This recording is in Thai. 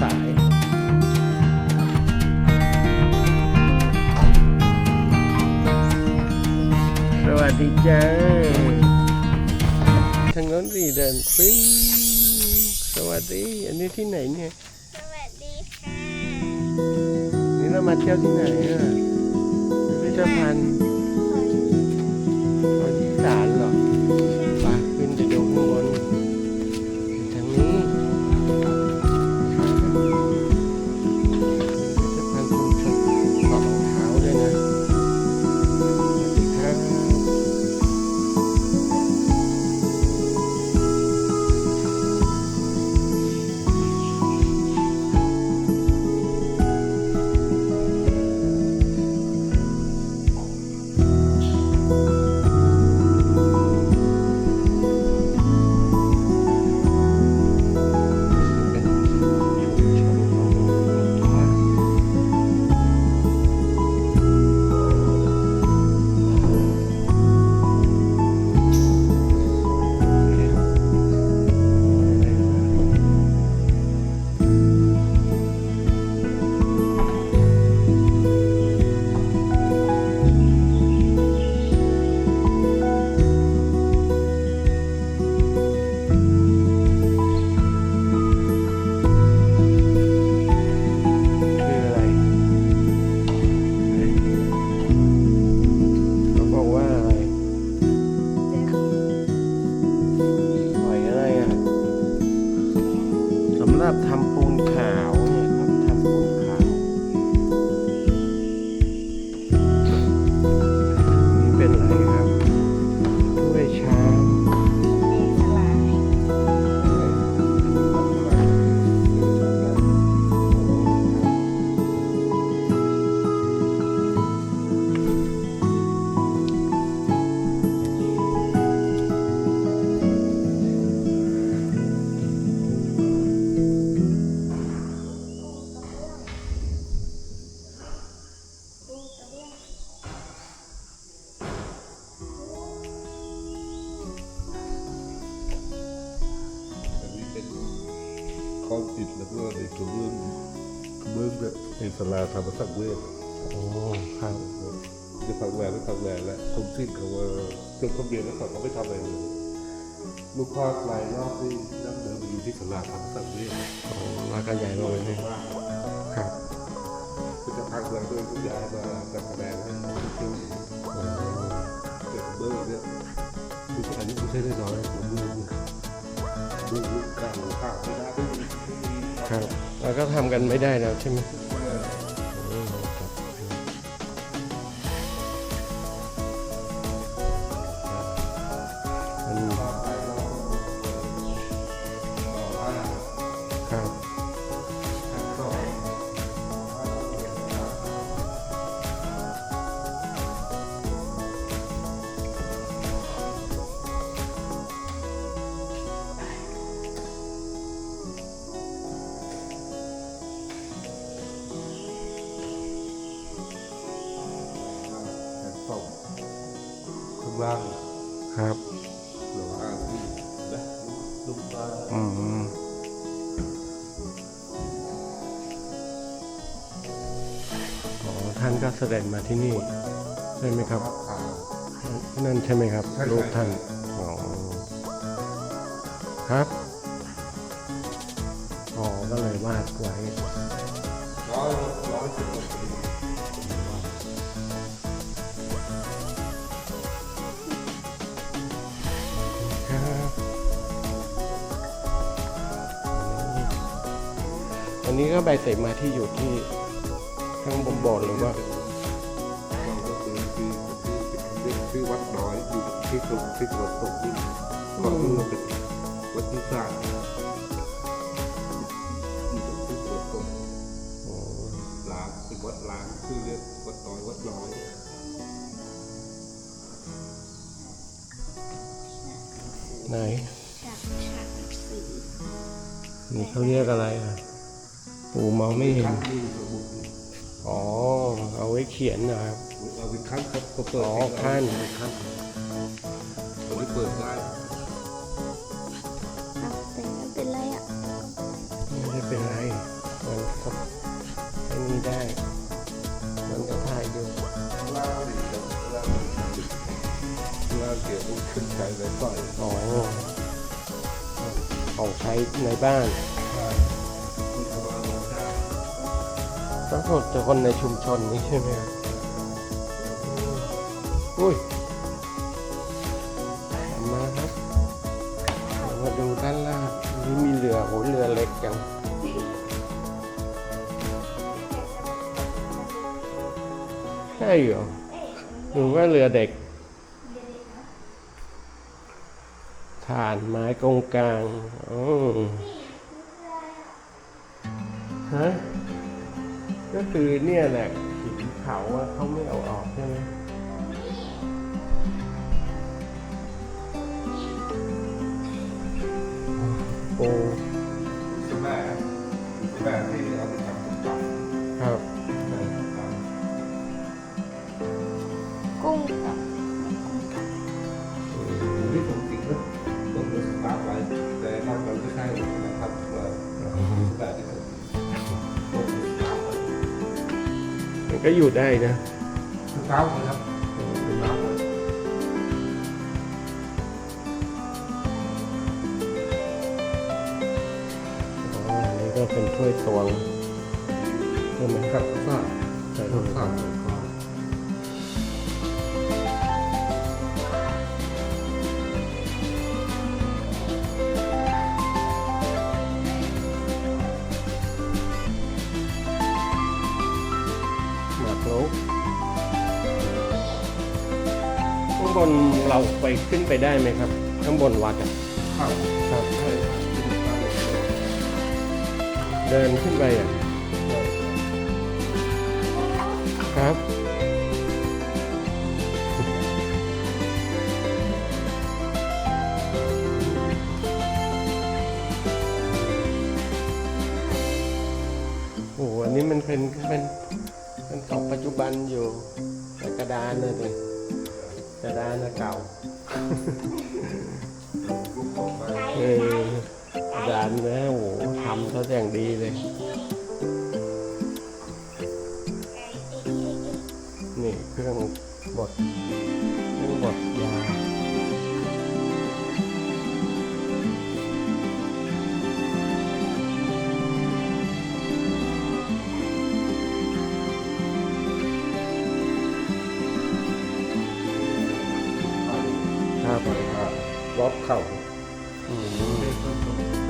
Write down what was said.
ครับมาสายสวัสดีจ้าทางโน้นสีเดินฟิ้งสวัสดี อันนี้ที่ไหนเนี่ย สวัสดีค่ะ นี่เรามาเที่ยวที่ไหนอะพิพิธภัณฑ์ ข้อจิตแล้วก็ในกระเบื้องกระเบื้องแบบในสลาธรรมสังเวชโอ้ครับจะพักแหวนไม่พักแหวนแล้วทุกสิ้นเขาว่าจดทะเบียนแล้วเขาก็ไม่ทำอะไรเลยลูกคอดลายรอบที่ดั้งเดิมอยู่ที่สลาธรรมสังเวชโอ้แล้วก็ใหญ่ลงเลยนี่ครับคือจะพักแหวนด้วยทุกอย่างมาจัดแสดงให้เที่เกิดกระเบื้องเนี่ยคืออันนี้ไม่ใช่ได้น้อยกระเบื้องเนี่ยเบื้องลูกกลางข้าวไม่ได้ไม่มีไม่มี ครับ แล้วก็ทำกันไม่ได้แล้วใช่ไหม ข้างล่างครับหรือว่าที่นะลูกปลาอืมอ๋อท่านก็แสดงมาที่นี่ใช่ไหมครับขาวนั่นใช่ไหมครับใช่รูปท่านอ๋อครับอ๋อก็เลยวาดไว้ร้อยร้อยสิบกว่าปี นนี้ก็ใบเสมาที่อยู่ที่ข้างบนบสถ์หรือว่าเราก็คือคือคือคือคือวัดน้อยอยู่ที่ตรงที่ตะวันตกนี่วัดนี้เป็นวัดที่สร้างตรงที่ตะวันตกโอ้ล้างเป็นวัดล้างคือเรียกวัดน้อยวัดน้อยไหนจากฉากหนังสือนี่เขาเรียกอะไรอะ ปูมาไม่เห็น อ๋อ เอาไว้เขียนนะครับ เอาไปคั้นครับเปิดอ๋อคั้น เอาไปคั้นตัวนี้เปิดได้อะแต่ไม่เป็นไรอะไม่ได้เป็นไร มันครับไอ้นี่ได้ มันก็ถ่ายอยู่ข้ล่างดิข้าล่าล่าเกี่ยวกับขึ้นใจไว้ต่อยอ๋อของใช้ในบ้าน ทั้งหมดจากคนในชุมชนนี้ใช่ไหมครับอุ้ยมาครับเรามาดูด้านล่างนี่มีเรือโหเรือเล็กจังใช่เหรอหรือว่าเรือเด็กฐานไม้กงกลางอ๋อฮะ ก็คือเนี่ยแหละหินเขาว่าเขาไม่เอา ก็อยู่ได้นะสตาร์ทไว้ครับสตาร์ทไว้อ๋ออันนี้ก็เป็นถ้วยตวงใช่ไหมครับทราบใช่ครับทราบางบนเราไปขึ้นไปได้ไหมครับ ข้างบนวัดอะครับครับใช่ครับที่ผมตั้งไว้เดินขึ้นไปอะครับโอ้โหอันนี้มันเป็นเป็นเป็นของปัจจุบันอยู่แต่กระดานนะสิ กระดานนะเก่ารูปของไว้เออกระดานนะโอ้โหทำเขาอย่างดีเลย นี่เครื่องบดเครื่องบดยา ครับไปครับรอบเข่าอืม